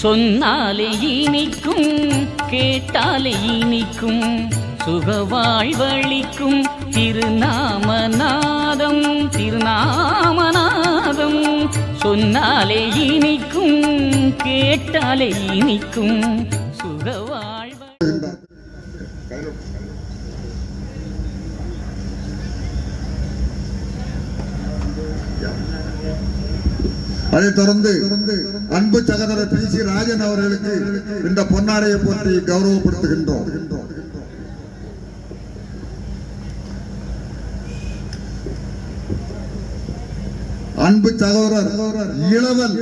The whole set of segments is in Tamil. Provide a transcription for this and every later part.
சொன்னாலே இனிக்கும் கேட்டாலே இனிக்கும் சுகவாழ்வழிக்கும் திருநாமநாதம் திருநாமநாதம். சொன்னாலே இனிக்கும் கேட்டாலே இனிக்கும் சுகவாழ்வ அதைத் தொடர்ந்து அன்பு சகோதரர் பி சி ராஜன் அவர்களுக்கு இந்த பொன்னாடையை போற்றி கௌரவப்படுத்துகின்றோம். அன்பு சகோதரர் இளவன்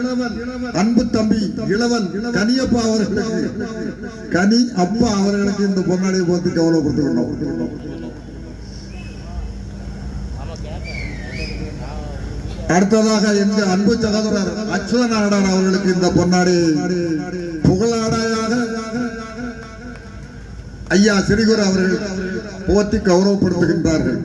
அன்பு தம்பி இளவன் கனியப்பா அவர்களுக்கு கனி அப்பா அவர்களுக்கு இந்த பொன்னாடையை போற்றி கௌரவப்படுத்துகின்றோம். அடுத்ததாக எந்த அன்பு சகோதரர் அச்சுத அச்சுவநாடார் அவர்களுக்கு இந்த பொன்னாடி புகழாடையாக ஐயா சிறிகுரு அவர்கள் போற்றி கௌரவப்படுத்துகின்றார்கள்.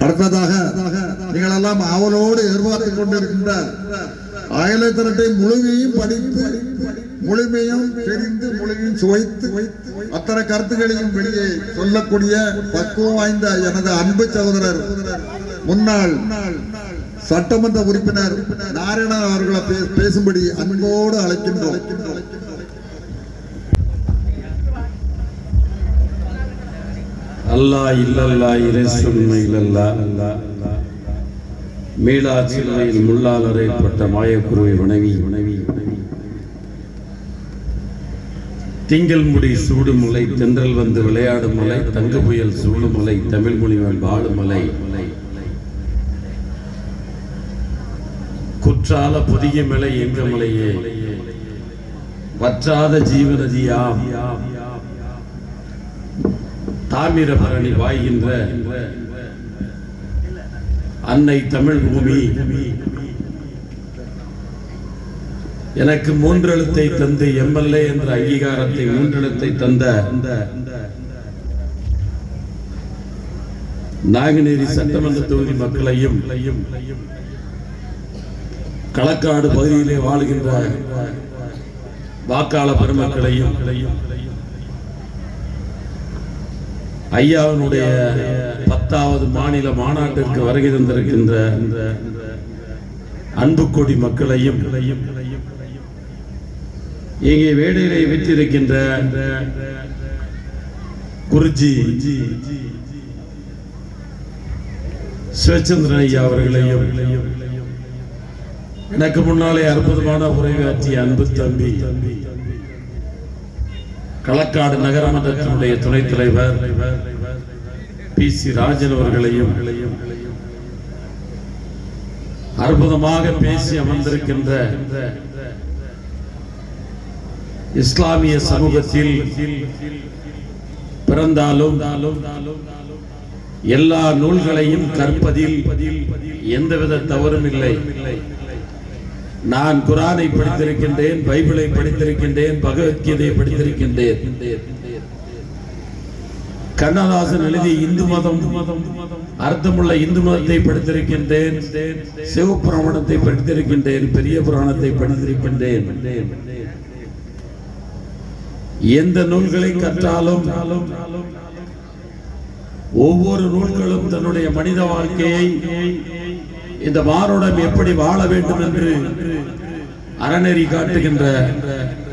அடுத்ததாக நீங்கள் எல்லாம் அவளோடு எதிர்பார்த்துக் கொண்டிருக்கின்றார். அயலை திரட்டை முழுமையும் படித்து முழுமையும் தெரிந்து முழுமையும் சுவைத்து அத்தனை கருத்துக்களையும் வெளியே சொல்லக்கூடிய பக்குவம் வாய்ந்த எனது அன்பு சகோதரர் முன்னாள் சட்டமன்ற உறுப்பினர் நாராயணன் அவர்களை பேசும்படி அன்போடு அழைக்கின்றோம். அல்லா இல்லல்லா இறைசுண்மை இல்லல்லா மீளா முள்ளாளரை முள்ளால் அறையப்பட்ட மாயக்குருவை வணவி வணவி திங்கள் முடி சூடு மலை தென்றல் வந்து விளையாடும் மலை தங்க புயல் சூடும் மலை தமிழ் மொழிவன் வாழும் மலை குற்றால புதிய மலை என்ற மலையே வற்றாத ஜீவநதியாம். தாமிரபரணி வாய்கின்ற அன்னை தமிழ் பூமி. எனக்கு மூன்றெழுத்தை தந்து எம்எல்ஏ என்ற அங்கீகாரத்தை மூன்றெழுத்தை தந்த நாங்குநேரி சட்டமன்ற தொகுதி மக்களையும் களக்காடு பகுதியிலே வாழ்கின்ற வாக்காள பெருமக்களையும் ஐயாவினுடைய பத்தாவது மாநில மாநாட்டிற்கு வருகை தந்திருக்கின்ற இந்த அன்பு கொடி மக்களையும் இங்கே வேடையிலே விற்றிருக்கின்ற குருஜி சிவச்சந்திரன் ஐயா அவர்களையும் எனக்கு முன்னாலே அற்புதமான உரையாற்றிய அன்பு தம்பி தம்பி களக்காடு நகரமன்றத்தினுடைய துணைத் தலைவர் பி சி ராஜன் அவர்களையும் அற்புதமாக பேசி அமர்ந்திருக்கின்ற இஸ்லாமிய சமூகத்தில் பிறந்தாலும் எல்லா நூல்களையும் கற்பதில் எந்தவித தவறும் இல்லை. நான் குரானை படித்திருக்கின்றேன் பைபிளை படித்திருக்கின்றேன் பகவத்கீதையை படித்திருக்கின்றேன். கண்ணதாசன் எழுதிய இந்து மதம் அர்த்தமுள்ள இந்து மதத்தை படித்திருக்கின்றேன் சிவபுராணத்தை படித்திருக்கின்றேன் பெரிய புராணத்தை படித்திருக்கின்றேன். எந்த நூல்களை கற்றாலும் ஒவ்வொரு நூல்களும் தன்னுடைய மனித வாழ்க்கையை இந்த மானுடம் எப்படி வாழ வேண்டும் என்று அறநெறி காட்டுகின்ற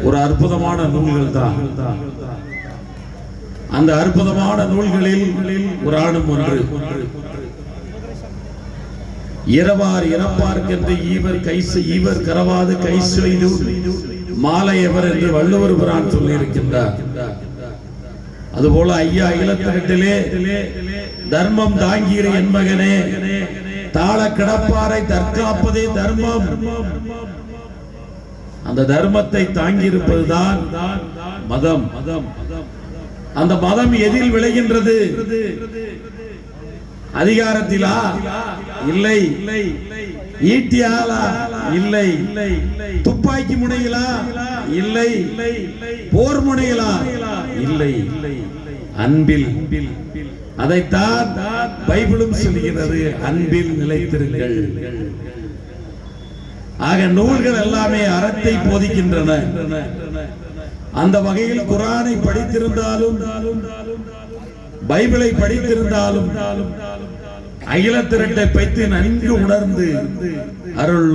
ஒரு அற்புதமான நூல்கள் தான் அந்த அற்புதமான நூல்களில் ஒரு ஆணும் ஒன்று. இரவார் இறப்பார்க்கென்று ஈவர் கைசு ஈவர் கரவாது கை செய்து மாலை எவர் என்று வள்ளுவர் புரான் சொல்லியிருக்கின்றார். அதுபோல ஐயா இளத்திரட்டிலே தர்மம் தாங்கீர் என் மகனே. தாள கிடப்பாரை தற்காப்பதே தர்மம். அந்த தர்மத்தை தாங்கி இருப்பதுதான் மதம் மதம். அந்த மதம் எதில் விளைகின்றது? அதிகாரத்திலா? இல்லை. ஈட்டியாலா? இல்லை. துப்பாக்கி முனையிலா? இல்லை. போர் முனையிலா? இல்லை. அன்பில். அதைத்தான் பைபிளும் சொல்கிறது அன்பில் நிலைத்திருங்கள். ஆக நூல்கள் எல்லாமே அறத்தை போதிக்கின்றன. அந்த வகையில் குரானை படித்திருந்தாலும் பைபிளை படித்திருந்தாலும் அகிலத்திரட்டை பற்றி நன்கு உணர்ந்து அருள்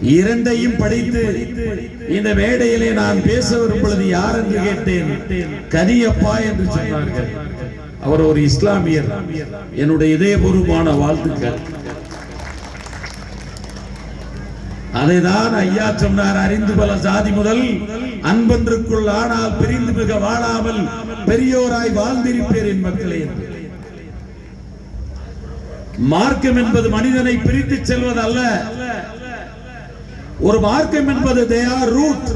இரண்டையும் படித்து இந்த மேடையிலே நான் பேச வரும்பொழுது யார் என்று கேட்டேன்? கரியப்பா என்று சொன்னார்கள். அவர் ஒரு இஸ்லாமியர். என்னுடைய இதயபூர்வமான வாழ்த்துக்கள். அதைதான் ஐயா சொன்னார் அறிந்து பல சாதி முதல் அன்பன்றுக்குள் ஆனால் பிரிந்து மிக வாழாமல் பெரியோராய் வாழ்ந்திருப்பேரின் மக்களே என்று. மார்க்கம் என்பது மனிதனை பிரித்து செல்வது அல்ல ஒரு மார்க்கம் என்பது ரூட்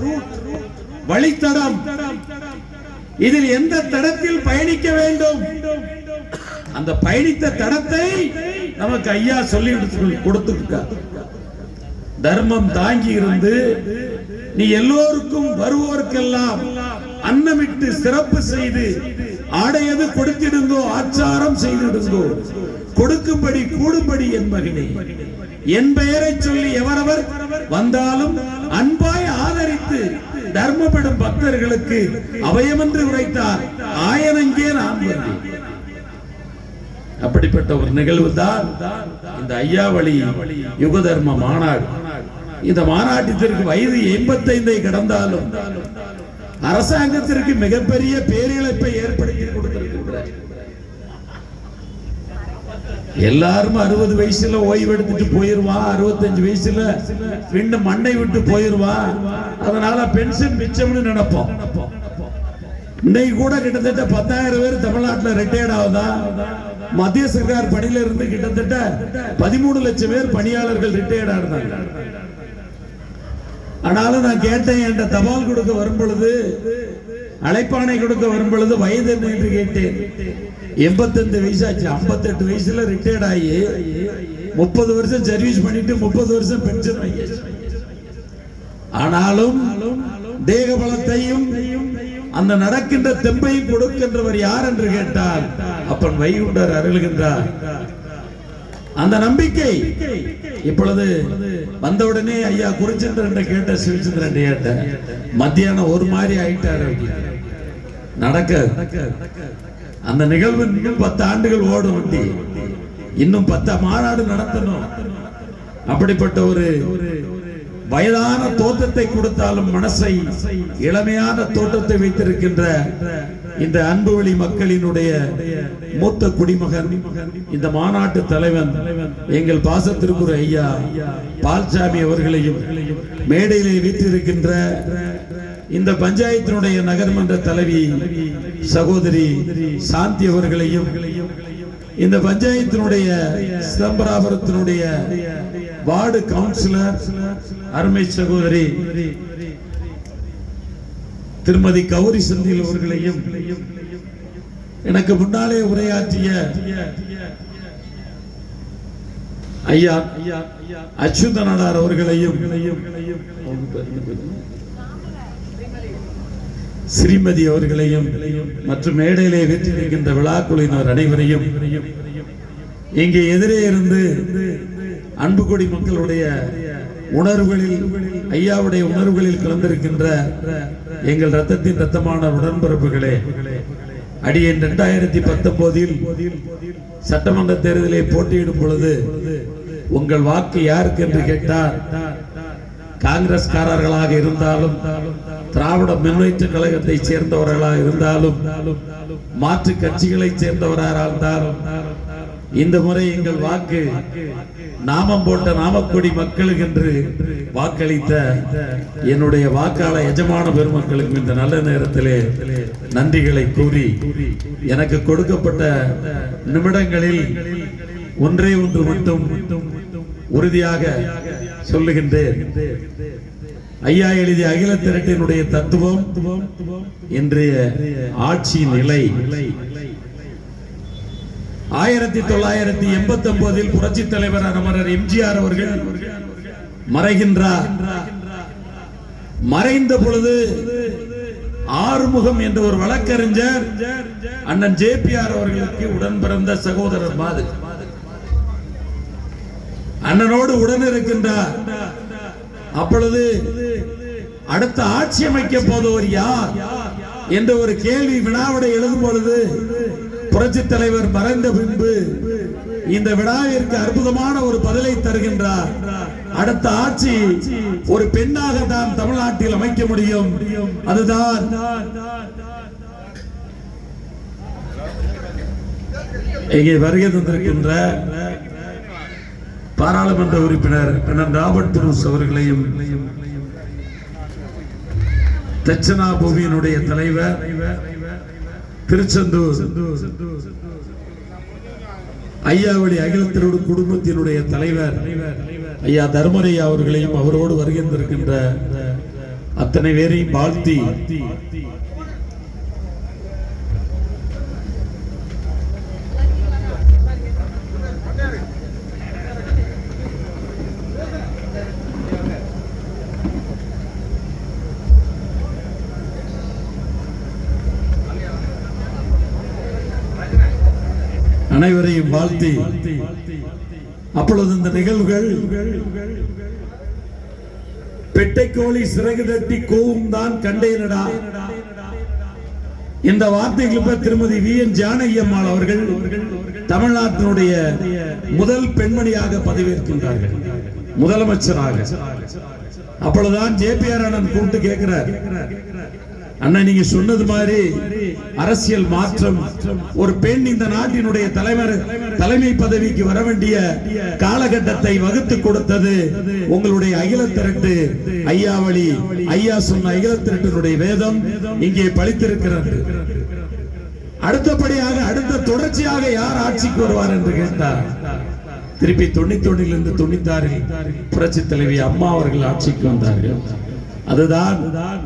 வழித்தடம். இதில் எந்த தடத்தில் பயணிக்க வேண்டும்? அந்த பயணித்த தடத்தை நமக்கு ஐயா சொல்லி கொடுத்துருக்கார் தர்மம் தாங்கி இருந்து நீ எல்லோருக்கும் வருவோருக்கெல்லாம் அன்னமிட்டு சிறப்பு செய்து ஆடையது கொடுத்திடுங்கோ ஆச்சாரம் செய்திடுங்கோ. கொடுக்கும்படி கூடும்படி என் மகனே. என் பெயரை சொல்லி எவரவர் வந்தாலும் அன்பாய் ஆதரித்து தர்மப்படும் பக்தர்களுக்கு அபயமென்று உரைத்தார். ஆயனங்கே நான் வந்தேன் அப்படிப்பட்ட ஒரு நிகழ்வு தான் இந்த ஐயாவளி யுக தர்ம மாநாடு. இந்த மாநாட்டிற்கு வயது எண்பத்தைந்தை கடந்தாலும் அரசாங்கத்திற்கு மிகப்பெரிய பேரிழப்பை ஏற்படுத்தி கொடுத்திருக்கிறார் எல்லாரும் அறுபது வயசுல ஓய்வு எடுத்துட்டு போயிருவான் அறுபத்தஞ்சு வயசுல மீண்டும் மண்ணை விட்டு போயிருவான் அதனால பென்ஷன் மிச்சம்னு நினைப்போம். இன்னைக்கு கூட கிட்டத்தட்ட பத்தாயிரம் பேர் தமிழ்நாட்டில் ரிட்டையர்ட் ஆகுதா? மத்திய சர்க்கார் பணியில இருந்து கிட்டத்தட்ட பதிமூணு லட்சம் பேர் பணியாளர்கள் ரிட்டையர்ட் ஆனாங்க ஆனாலும் நான் கேட்டேன் என்கிட்ட தபால் கொடுக்க வரும் பொழுது அழைப்பானை கொடுக்க வரும் பொழுது வயது என்ன என்று கேட்டேன். எண்பத்தஞ்சு வயசாச்சு. ஐம்பத்தெட்டு வயசுல ரிட்டையர்ட் ஆகி முப்பது வருஷம் சர்வீஸ் பண்ணிட்டு முப்பது வருஷம் பென்ஷன் வாங்கியாச்சு ஆனாலும் தேக பலத்தையும் அந்த நடக்கின்ற தெம்பையும் கொடுக்கின்றவர் யார் என்று கேட்டால் அப்பன் வைகுண்டர் அருள்கின்றார். அந்த நம்பிக்கை இப்பொழுது வந்தவுடனே ஐயா குருச்சந்திரன் கேட்ட சிவச்சந்திரன் கேட்ட மத்தியானம் ஒரு மாதிரி ஆயிட்டாரு. நடக்க அந்த நிகழ்வு இன்னும் பத்து ஆண்டுகள் ஓடும் வண்டி. இன்னும் பத்து மாநாடு நடத்தணும். அப்படிப்பட்ட ஒரு வயதான தோற்றத்தை கொடுத்தாலும் மனசை இளமையான தோற்றத்தை வைத்திருக்கின்ற இந்த அன்பு வழி மக்களினுடைய மூத்த குடிமகன் இந்த மாநாட்டு தலைவன் எங்கள் பாசத்திற்குரிய ஐயா பால்சாமி அவர்களையும் மேடையிலே வீற்றிருக்கின்ற இந்த பஞ்சாயத்தினுடைய நகர்மன்ற தலைவி சகோதரி சாந்தி அவர்களையும் இந்த பஞ்சாயத்தினுடைய சிதம்பராபுரத்தினுடைய வார்டு கவுன்சிலர் அருமை சகோதரி திருமதி கௌரி செந்தில் அவர்களையும் எனக்கு முன்னாலே உரையாற்றிய ஐயா அச்சுத நாடார் அவர்களையும் ஸ்ரீமதி அவர்களையும் மற்றும் மேடையிலே வீற்றிருக்கின்ற விழாக்குழுவினர் அனைவரையும் இங்கே எதிரே இருந்து அன்பு கொடி மக்களுடைய உணர்வுகளில் ஐயாவுடைய உணர்வுகளில் கலந்திருக்கின்ற எங்கள் ரத்தத்தின் ரத்தமான உடன்பிறப்புகளே அடியேன் இரண்டாயிரத்தி பத்தொன்பதில் சட்டமன்ற தேர்தலை போட்டியிடும் பொழுது உங்கள் வாக்கு யாருக்கு என்று கேட்டார் காங்கிரஸ்காரர்களாக இருந்தாலும் திராவிட முன்னேற்ற கழகத்தை சேர்ந்தவர்களாக இருந்தாலும் மாற்று கட்சிகளை சேர்ந்தவராக இருந்தாலும் இந்த முறை எங்கள் வாக்கு நாமம் போட்ட நாமக்குடி மக்களுக்கு என்று வாக்களித்த என்னுடைய வாக்காள எஜமான பெருமக்களுக்கும் இந்த நல்ல நேரத்திலே நன்றிகளை கூறி எனக்கு கொடுக்கப்பட்ட நிமிடங்களில் ஒன்றே ஒன்று மட்டும் உறுதியாக சொல்லுகின்றேன். ஐயா எழுதிய அகில திரட்டினுடைய தத்துவம் இன்றைய ஆட்சி நிலை. ஆயிரத்தி தொள்ளாயிரத்தி எண்பத்தி ஒன்பதில் புரட்சி தலைவர் அமரர் எம்ஜிஆர் அவர்கள் மறைகின்றார். மறைந்த பொழுது ஆறுமுகம் என்ற ஒரு வழக்கறிஞர் அண்ணன் ஜேபிஆர் அவர்களுக்கு உடன் பிறந்த சகோதரர் மாதிரி அண்ணனோடு உடன் இருக்கின்றார். அப்பொழுது அடுத்த ஆட்சி அமைக்க போதவர் யார் என்ற ஒரு கேள்வி வினாவிடை எழுதும் பொழுது புரட்சி தலைவர் மறைந்த பின்பு இந்த விழாவிற்கு அற்புதமான ஒரு பதிலை தருகின்றார். அடுத்த ஆட்சி ஒரு பெண்ணாக தான் தமிழ்நாட்டில் அமைக்க முடியும். அதுதான் இங்கே வருகை தந்திருக்கின்ற பாராளுமன்ற உறுப்பினர் அண்ணன் ராபர்ட் புரூஸ் அவர்களையும் தட்சணா பூமியினுடைய தலைவர் திருச்செந்தூர் ஐயாவளி அகிலத்தினோடு குடும்பத்தினுடைய தலைவர் ஐயா தர்மரையா அவர்களையும் அவரோடு வருகின்றிருக்கின்ற அத்தனை பேரையும் வாழ்த்தி அனைவரையும் வாழ்த்தி. அப்பொழுது இந்த நிகழ்வுகள் பெட்டைக்கோழி சிறகு தட்டி கோவும் தான் கண்டேனடா. இந்த வார்த்தைகளுக்கு திருமதி வி என் ஜானகி அம்மாள் அவர்கள் தமிழ்நாட்டினுடைய முதல் பெண்மணியாக பதவியேற்கின்றார்கள். முதலமைச்சராக. அப்பொழுதுதான் ஜேபிஆர் அண்ணன் கூப்பிட்டு கேட்கிறார். அண்ணா நீங்க சொன்னது மாதிரி அரசியல் மாற்றம் ஒரு பெண் இந்த நாட்டினுடைய தலைவர் தலைமை பதவிக்கு வர வேண்டிய காலகட்டத்தை வகுத்து கொடுத்தது உங்களுடைய அகில திரட்டு ஐயாவளி ஐயா சொன்ன அகில திரட்டினுடைய வேதம் இங்கே பழித்திருக்கிறது. அடுத்தபடியாக அடுத்த தொடர்ச்சியாக யார் ஆட்சிக்கு வருவார் என்று கேட்டார்? திருப்பி தொண்ணூத்தி ஒன்னிலிருந்து தொண்ணூத்தாறில் புரட்சி தலைவி அம்மா அவர்கள் ஆட்சிக்கு வந்தார்கள். அதுதான்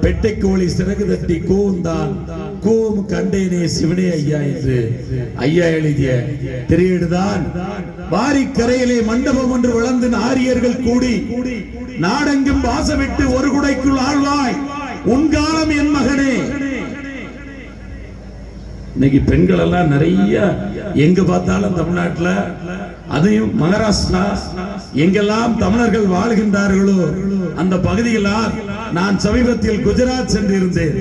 பெட்டை கோழி சிறகு தட்டி கூந்தான் கூவும் கண்டேனே சிவனே ஐயா என்று ஐயா எழுதிய திரையீடுதான் வாரிக்கரையிலே மண்டபம் ஒன்று வளர்ந்து ஆரியர்கள் கூடி நாடெங்கும் வாசமிட்டு ஒரு குடைக்குள் ஆழ்வாய் உன் காலம் என் மகனே. இன்னைக்கு பெண்கள் எல்லாம் நிறைய எங்க பார்த்தாலும் தமிழ்நாட்டுல அதையும் மகாராஷ்டிரா எங்கெல்லாம் தமிழர்கள் வாழ்கின்றார்களோ அந்த பகுதிகளால் நான் சமீபத்தில் குஜராத் சென்றிருந்தேன்.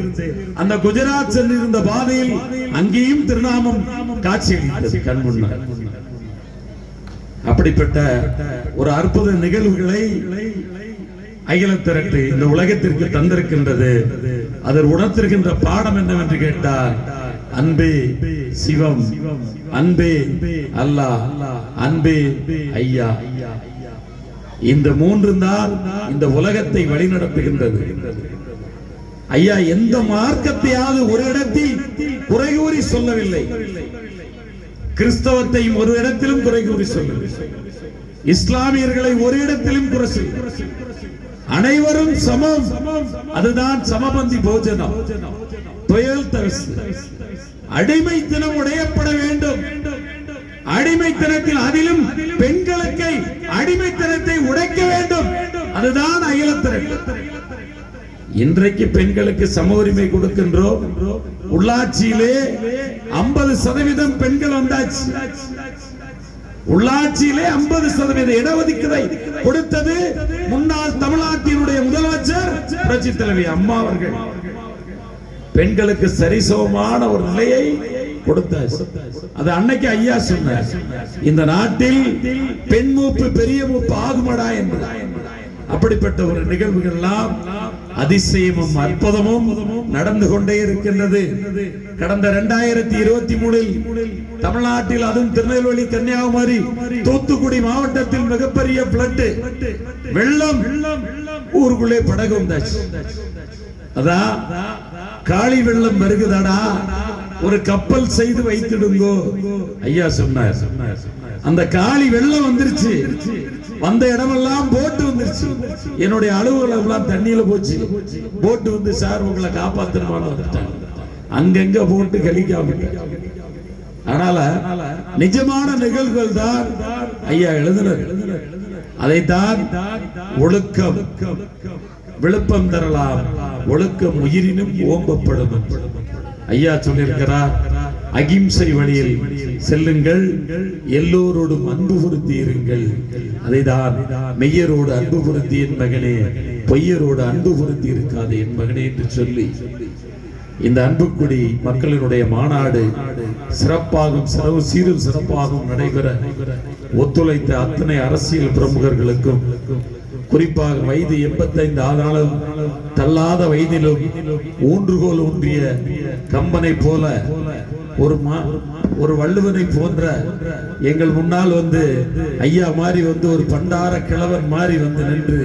அந்த குஜராத் சென்றிருந்த பாதையில் அங்கேயும் திருநாமம் காட்சியளித்தது. கண் அப்படிப்பட்ட ஒரு அற்புத நிகழ்வுகளை அகில திரட்டு இந்த உலகத்திற்கு தந்திருக்கின்றது. அதர் உணர்த்திருக்கின்ற பாடம் என்னவென்று கேட்டால் அன்பே சிவம் அன்பே அல்லாஹ் அன்பே ஐயா. இந்த மூன்று தான் இந்த உலகத்தை வழிநடத்துகின்றது. ஐயா எந்த மார்க்கத்தையாவது ஒரு இடத்தில் குறை கூறி சொல்லவில்லை. கிறிஸ்தவத்தையும் ஒரு இடத்திலும் குறை கூறி சொல்லவில்லை. இஸ்லாமியர்களை ஒரு இடத்திலும் குறை அனைவரும் சமம். அதுதான் சமபந்தி போஜனம். துயல் தரிசு அடிமைத்தனம் உடையப்பட வேண்டும் அடிமைத்தனத்தில் அதிலும் பெண்களுக்கு அடிமைத்தனத்தை உடைக்க வேண்டும் அதுதான் அகிலத்திறன் இன்றைக்கு பெண்களுக்கு சம உரிமை கொடுக்கின்றோம். உள்ளாட்சியிலே ஐம்பது சதவீதம் பெண்கள் வந்தாச்சு. உள்ளாட்சியிலே ஐம்பது சதவீத இடஒதுக்கீடை கொடுத்தது முன்னாள் தமிழ்நாட்டினுடைய முதலமைச்சர் புரட்சி தலைவி அம்மா அவர்கள். பெண்களுக்கு சரிசமமான ஒரு நிலையை கொடுத்தார் அது அன்னைக்கு ஐயா சொன்னார் இந்த நாட்டில் பெண் மூப்பு பெரிய மூப்பு ஆகுமடா என்று. அப்படிப்பட்ட ஒரு நிகழ்வுகள்லாம் அதிசயமும் அற்புதமும் நடந்து கொண்டே இருக்கின்றது. கடந்த இரண்டாயிரத்தி இருபத்தி மூணில் தமிழ்நாட்டில் அதுவும் திருநெல்வேலி கன்னியாகுமரி தூத்துக்குடி மாவட்டத்தில் மிகப்பெரிய பிளட்டு வெள்ளம் ஊருக்குள்ளே படகு வந்தாச்சு. அதான் காளி வெள்ளம் வருகுதடா? ஒரு கப்பல் செய்து வைத்திடுங்கோ. ஐயா சொன்னார். அந்த காளி வெள்ளம் வந்துருச்சு. வந்த இடமெல்லாம் போட்டு வந்துருச்சு. என்னுடைய அலுவலகம் எல்லாம் தண்ணியில போச்சு. போட்டு வந்து சார் உங்களை காப்பாத்தணுமான்னு வந்துட்டாங்க. அங்கங்க போட்டு கழிக்காம அதனால நிஜமான நிகழ்வுகள் தான் ஐயா எழுதுனர் அதைத்தான் ஒழுக்கம் விழுப்பம் தரலாம். ஒழுக்கம் உயிரினும் ஓம்பப்படும். ஐயா சொல்லியிருக்கிறார் அகிம்சை வழியில் செல்லுங்கள் எல்லோரோடும் அன்பு பொருத்தி இருங்கள் அதைதான் மெய்யரோடு அன்பு பொருத்தி என் மகனே பொய்யரோடு அன்பு பொருத்தி இருக்காது என் மகனே என்று சொல்லி இந்த அன்புக்குடி மக்களினுடைய மாநாடு சிறப்பாகவும் சிறவு சீரும் சிறப்பாகவும் நடைபெற ஒத்துழைத்த அத்தனை அரசியல் பிரமுகர்களுக்கும் குறிப்பாக வயது எண்பத்தைந்து ஆனாலும் தள்ளாத வயதிலும் ஊன்றுகோல் ஊன்றிய கம்பனை போல ஒரு மா ஒரு வள்ளுவனை போன்ற எங்கள் முன்னால் வந்து ஐயா மாதிரி வந்து ஒரு பண்டார கிழவன் மாதிரி வந்து நின்று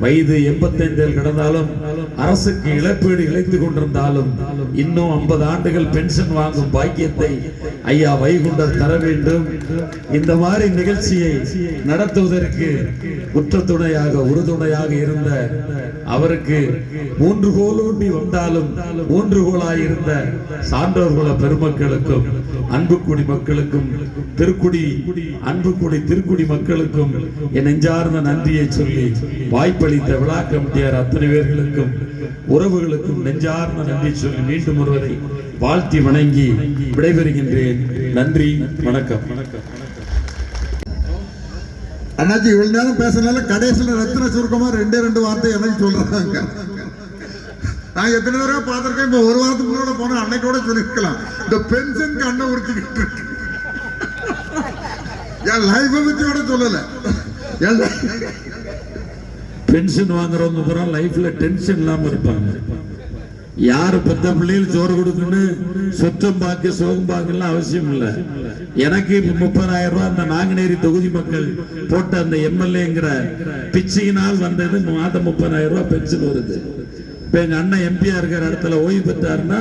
வயது எண்பத்தைந்தில் கிடந்தாலும் அரசுக்கு இழப்பீடு இழைத்துக் கொண்டிருந்தாலும் இன்னும் ஐம்பது ஆண்டுகள் பென்ஷன் வாங்கும் பாக்கியத்தை ஐயா வைகுண்டர் தர வேண்டும். இந்த மாதிரி நிகழ்ச்சியை நடத்துவதற்கு குற்றத்துணையாக உறுதுணையாக இருந்த அவருக்கு மூன்று கோலூண்டி வந்தாலும் மூன்று கோலாயிருந்த சான்றோர்குல பெருமக்களுக்கும் அன்புக்குடி மக்களுக்கும் திருக்குடி அன்புக்குடி திருக்குடி மக்களுக்கும் என் நெஞ்சார்ந்த நன்றியை சொல்லி வாய்ப்பளித்த விழா கமிட்டியார் அத்தனை பேர்களுக்கும் உறவுகளுக்கும் நெஞ்சார்ந்த நன்றி சொல்லி மீண்டும் ஒருவரை வாழ்த்தி வணங்கி விடைபெறுகின்றேன். நன்றி வணக்கம். அண்ணாச்சி இவ்வளவு நேரம் பேசினால கடைசியில ரத்தின சுருக்கமா ரெண்டே ரெண்டு வார்த்தை எனக்கு சொல்றாங்க. நான் எத்தனை தடவை பார்த்திருக்கேன்? இப்ப ஒரு வாரத்துக்கு முன்னாடி போன அன்னைக்கோட சொல்லியிருக்கலாம். இந்த பென்ஷன் கண்ணை உறுத்திக்கிட்டு இருக்கு. என் லைஃப பத்தியோட சொல்லல. என் பென்ஷன் வாங்குறவங்க பூரா லைஃப்ல டென்ஷன் இல்லாம இருப்பாங்க. யாரு பெத்த பிள்ளைகள் சோறு கொடுக்குன்னு சொத்தம் பார்க்க சோகம் பார்க்கலாம் அவசியம் இல்லை. எனக்கு முப்பதாயிரம் ரூபாய் அந்த நாங்குநேரி தொகுதி மக்கள் போட்ட அந்த எம்எல்ஏங்கிற பிச்சையினால் வந்தது மாதம் முப்பதாயிரம் ரூபாய் பென்ஷன் வருது. இப்போ எங்க அண்ணன் எம்பியா இருக்கிற இடத்துல ஓய்வு பெற்றாருன்னா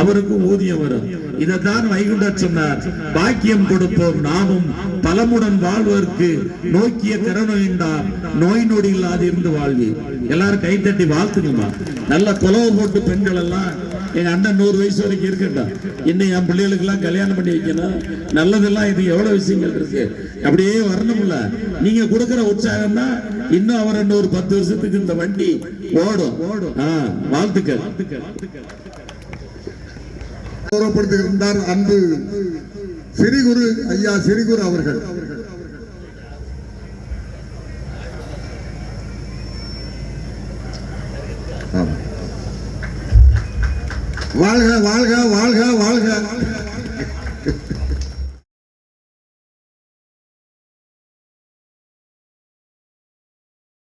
அவருக்கும் ஊதியம் வரும். இதைத்தான் வைகுண்டர் சொன்னார். பாக்கியம் கொடுப்போம் நாமும் பலமுடன் வாழ்வதற்கு நோக்கிய கரநோயின்றார் நோய் நொடி இல்லாது இருந்து வாழ்வி எல்லாரும் கை தட்டி வாழ்த்துங்கம்மா. நல்ல குலவை போட்டு பெண்கள் எல்லாம் எங்க அண்ணன் நூறு வயசு வரைக்கும் இருக்கட்டும் இன்னும் என் பிள்ளைகளுக்கு எல்லாம் கல்யாணம் பண்ணி வைக்கணும். நல்லதெல்லாம் இது எவ்வளவு விஷயங்கள் இருக்கு? அப்படியே வரணும்ல. நீங்க கொடுக்கிற உற்சாகம் தான் இன்னும் அவர் இன்னொரு பத்து வருஷத்துக்கு இந்த வண்டி ஓடும். ஓடும் வாழ்த்துக்கள். கௌரவப்படுத்துகின்றார் அன்பு சிறிகுரு ஐயா சிறிகுரு அவர்கள் ஆமா. வாழ்க வாழ்க வாழ்க வாழ்க.